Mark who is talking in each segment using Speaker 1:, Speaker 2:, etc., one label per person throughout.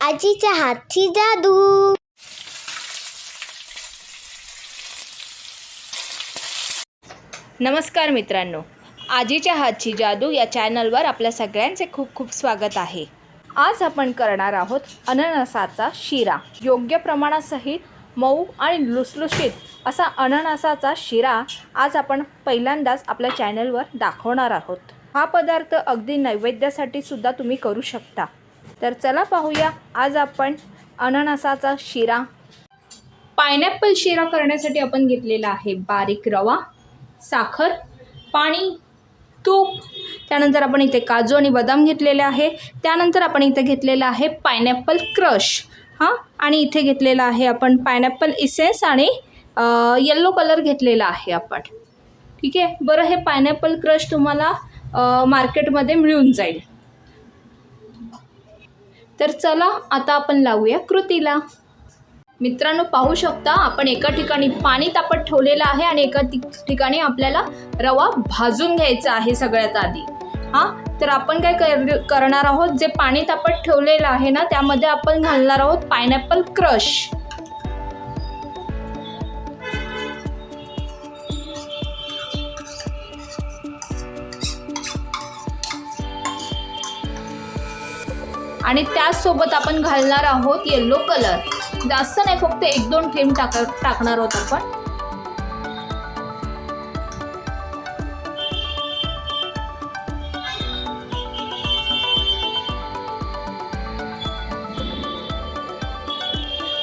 Speaker 1: आजीच्या हातची जादू.
Speaker 2: नमस्कार मित्रांनो. आजीच्या हातची जादू या चॅनलवर आपल्या सगळ्यांचे खूप खूप स्वागत आहे. आज आपण करणार आहोत अननसाचा शिरा. योग्य प्रमाणासहित मऊ आणि लुसलुशीत असा अननसाचा शिरा आज आपण पहिल्यांदाच आपल्या चॅनलवर दाखवणार आहोत. हा पदार्थ अगदी नैवेद्यासाठी सुद्धा तुम्ही करू शकता. तर चला पाहूया आज आपण अननसाचा शिरा. पायनॅपल शिरा करण्यासाठी आपण घेतलेला आहे बारीक रवा साखर पाणी तूप. त्यानंतर आपण इथे काजू आणि बदाम घेतलेले आहे. त्यानंतर आपण इथे घेतलेलं आहे पायनॅपल क्रश. हां आणि इथे घेतलेला आहे आपण पायनॅपल इसेन्स आणि येल्लो कलर घेतलेला आहे आपण. ठीक आहे? बरं हे पायनॅपल क्रश तुम्हाला मार्केटमध्ये मिळून जाईल. तर चला आता आपण लावूया कृतीला. मित्रांनो पाहू शकता आपण एका ठिकाणी पाणी तापत ठेवलेलं आहे आणि एका ठिकाणी आपल्याला रवा भाजून घ्यायचा आहे सगळ्यात आधी. हां तर आपण काय कर करणार आहोत? जे पाणी तापत ठेवलेलं आहे ना त्यामध्ये आपण घालणार आहोत पायनॅपल क्रश आणि त्याचसोबत आपण घालणार आहोत येल्लो कलर जास्त नाही फक्त एक दोन थेंब टाक टाकणार आहोत आपण.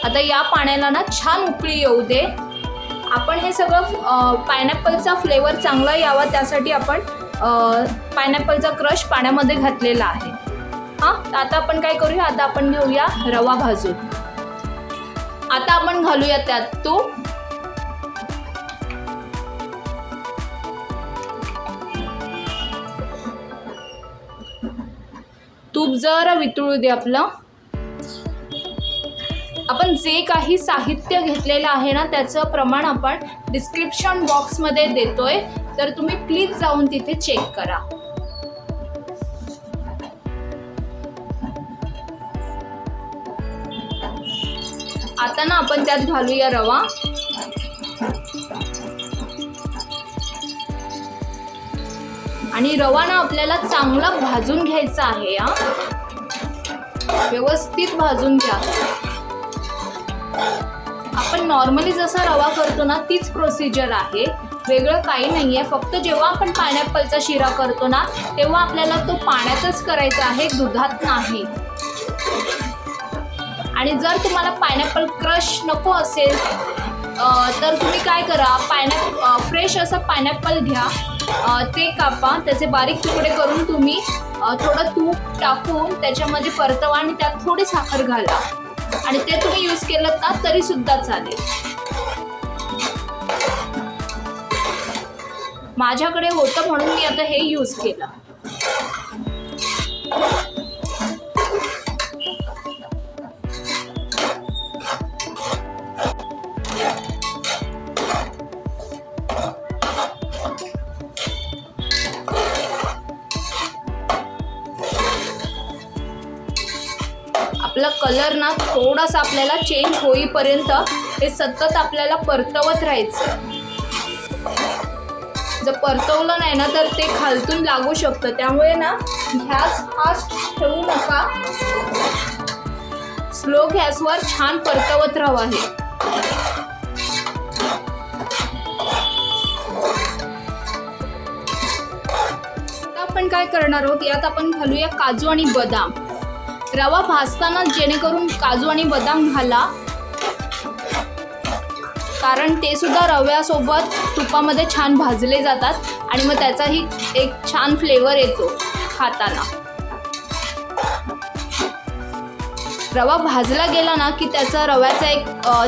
Speaker 2: आता या पाण्याला ना छान उकळी येऊ दे. आपण हे सगळं पायनॅपलचा फ्लेवर चांगला यावा त्यासाठी आपण पायनॅपलचा क्रश पाण्यामध्ये घातलेला आहे. हा आता आपण काय करूया? आता आपण घेऊया रवा भाजून. आता आपण घालूया त्यात तूप तूप जरा वितळू दे आपलं. आपण जे काही साहित्य घेतलेलं आहे ना त्याचं प्रमाण आपण डिस्क्रिप्शन बॉक्समध्ये देतोय. तर तुम्ही प्लीज जाऊन तिथे चेक करा. आता ना आपण त्यात घालूया रवा. आणि रवा ना आपल्याला चांगला भाजून घ्यायचा आहे हा. व्यवस्थित भाजून घ्या. आपण नॉर्मली जसा रवा करतो ना तीच प्रोसिजर आहे. वेगळं काही नाही आहे फक्त जेव्हा आपण पायनॅपलचा शिरा करतो ना तेव्हा आपल्याला तो पाण्यातच करायचा आहे दुधात नाही. आणि जर तुम्हाला पायनॅपल क्रश नको असेल तर तुम्ही काय करा पायनॅप फ्रेश असं पायनॅपल घ्या ते कापा त्याचे बारीक तुकडे करून तुम्ही थोडं तूप टाकून त्याच्यामध्ये परतवा आणि त्यात थोडी साखर घाला. आणि ते तुम्ही यूज केलं ना तरी सुद्धा चालेल. माझ्याकडे होतं म्हणून मी आता हे यूज केलं. आपला कलर ना थोडासा आपल्याला चेंज होईपर्यंत ते सतत आपल्याला परतवत राहायचं. जर परतवलं नाही ना तर ते खालतून लागू शकतं. त्यामुळे ना गॅस फास्ट ठेवू नका. स्लो गॅसवर छान परतवत राहावं आहे. आता आपण काय करणार आहोत? यात आपण घालूया काजू आणि बदाम. रवा भाजताना जेणेकरून काजू आणि बदाम घाला. कारण ते सुद्धा रव्यासोबत तुपामध्ये छान भाजले जातात आणि मग त्याचाही एक छान फ्लेवर येतो खाताना. रवा भाजला गेला ना की त्याचा रव्याचा एक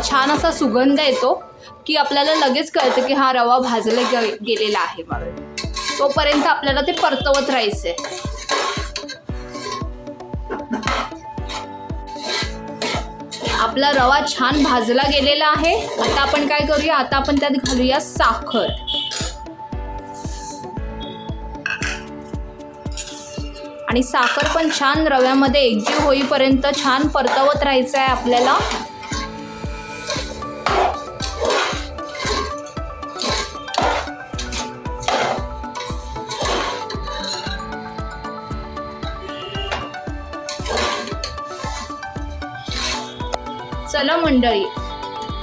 Speaker 2: छान असा सुगंध येतो की आपल्याला लगेच कळतं की हा रवा भाजला गे गेलेला आहे म्हणून. तोपर्यंत आपल्याला ते परतवत राहायचं आहे आपला रवा छान भाजला गेलेला आहे. आता आपण काय करूया? आता आपण त्यात घालूया साखर. आणि साखर पण छान रव्यामध्ये एकजीव होईपर्यंत छान परतवत राहायचं आहे आपल्याला. चला मंडळी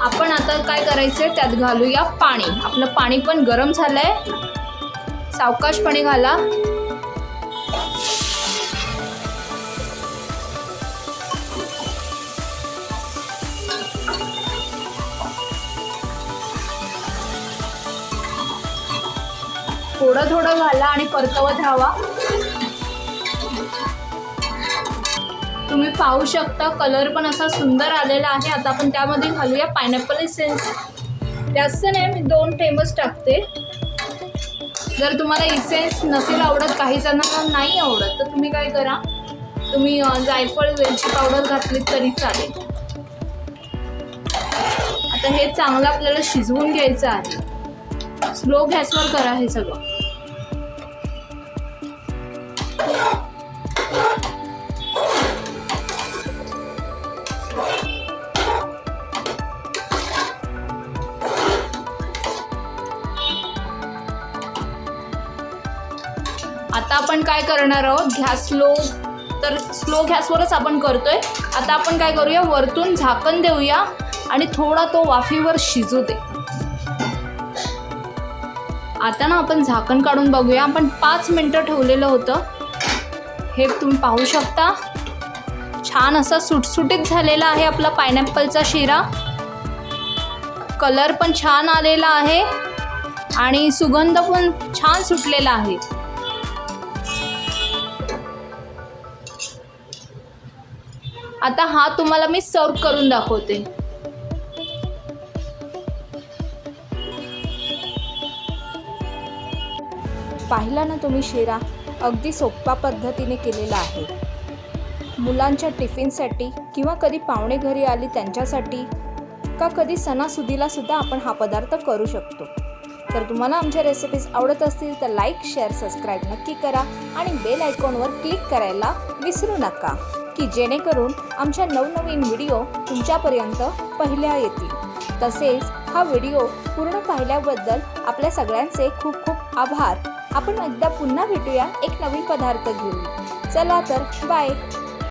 Speaker 2: आपण आता काय करायचंय त्यात घालूया पाणी. आपलं पाणी पण गरम झालंय. सावकाशपणे घाला. थोडं थोडं घाला आणि परतवत राहावा. तुम्ही पाहू शकता कलर पण असा सुंदर आलेला आहे. आता आपण त्यामध्ये घालूया पायनॅपल इसेन्स जास्त नाही मी दोन टेबल्स टाकते. जर तुम्हाला इसेन्स नसेल आवडत काही जणांना नाही आवडत तर तुम्ही काय करा तुम्ही जायफळ वेलची पावडर घातली तरी चालेल. आता हे चांगलं आपल्याला शिजवून घ्यायचं आहे. स्लो गॅसवर करा हे सगळं. आता आपण काय करणार आहोत? घ्या स्लो तर स्लो गॅसवरच आपण करतोय. आता आपण काय करूया? वरतून झाकण देऊया आणि थोडा तो वाफीवर शिजू दे. आता ना आपण झाकण काढून बघूया. आपण पाच मिनटं ठेवलेलं होतं. हे तुम्ही पाहू शकता. छान असा सुटसुटीत झालेला आहे आपला पायनॅपलचा शिरा. कलर पण छान आलेला आहे. आणि सुगंध पण छान सुटलेला आहे. आता हा तुम्हाला मी सर्व करून दाखवते. पाहिला ना तुम्ही शिरा? अगदी सोप्या पद्धतीने केलेला आहे. मुलांच्या टिफिनसाठी किंवा कधी पाहुणे घरी आली त्यांच्यासाठी का कधी सणासुदीला सुद्धा आपण हा पदार्थ करू शकतो. तर तुम्हाला आमच्या रेसिपीज आवडत असतील तर लाईक शेअर सबस्क्राईब नक्की करा आणि बेल आयकॉनवर क्लिक करायला विसरू नका. की जेणेकरून आमच्या नवनवीन व्हिडिओ तुमच्यापर्यंत पहिल्या येतील. तसेच हा व्हिडिओ पूर्ण पाहिल्याबद्दल आपल्या सगळ्यांचे खूप खूप आभार. आपण एकदा पुन्हा भेटूया एक नवीन पदार्थ घेऊन. चला तर बाय